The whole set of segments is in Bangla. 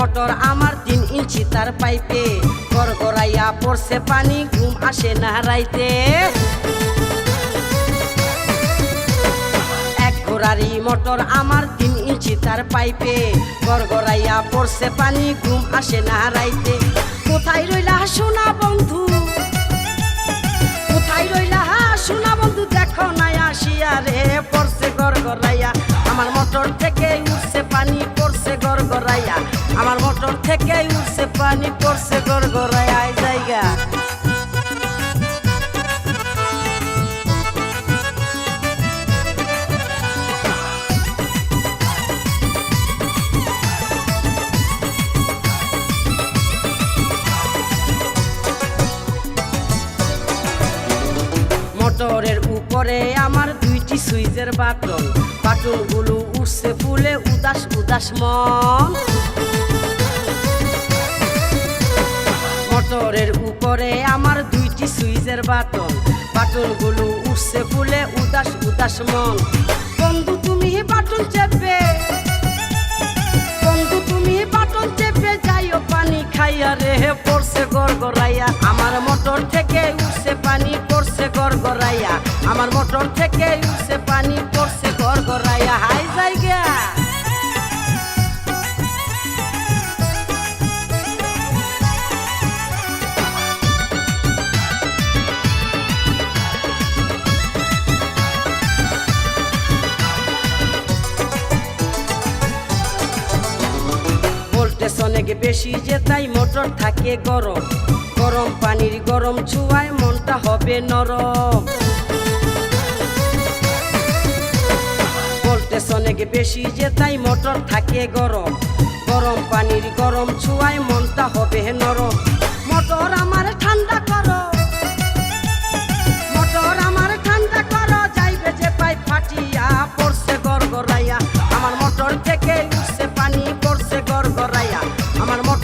মোটর আমার তিন ইঞ্চি তার পাইপে। গড়গড়াইয়া পড়ছে পানি, ঘুম আসে না রাইতে। এক ঘোড়ারি মোটর আমার তিন ইঞ্চি তার পাইপে। গড়গড়াইয়া পড়ছে পানি, ঘুম আসে না রাইতে। কোথায় রইলা সোনা বন্ধু? কোথায় রইলা সোনা বন্ধু? দেখো নাই আসিয়া রে, পড়ছে গড়গড়াইয়া। আমার মোটর থেকে উঠছে পানি, পড়ছে গড়গড়াইয়া। আমার মোটর থেকে উঠছে পানি পড়ছে গড়গড়াইয়া এই জায়গা। মোটরের উপরে আমার দুইটি সুইচের বাটন, বাটনগুলো উঠছে ফুলে উদাস উদাস মন। মোটরের উপরে আমার দুইটি সুইচের বাটন। বাটনগুলো উঠছে ফুলে উদাস উদাস মন। বন্ধু, তুমি বাটন চেপে। বন্ধু, তুমি বাটন চেপে যাইও, পানি খাইয়া রে পড়ছে গড়গড়াইয়া। আমার মোটর থেকে উঠছে পানি, পড়ছে গড়গড়াইয়া। আমার মোটর থেকে উঠছে পানি বেশি যে তাই মোটর থাকে গরম। গরম পানির গরম ছুয়ায় মনটা হবে নরম। অনেক বেশি যে তাই মোটর থাকে গরম? গরম পানির গরম ছুয়ায় মনটা হবে নরম। মোটর আমার ঠান্ডা করো। মোটর আমার ঠান্ডা করো, যাইবে যে পাই ফাটিয়া পড়ছে গড়গড়াইয়া। আমার মোটর থেকে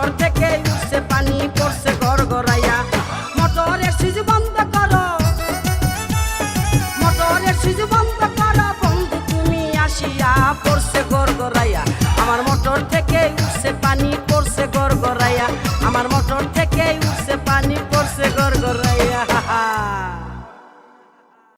মোটর থেকে উঠছে পানি, পড়ছে গড়গড়াইয়া মোটরের সুইচ বন্ধ করো। মোটরের সুইচ বন্ধ করো বন্ধু, তুমি আসিয়া পড়ছে ঘরাইয়া আমার মোটর থেকে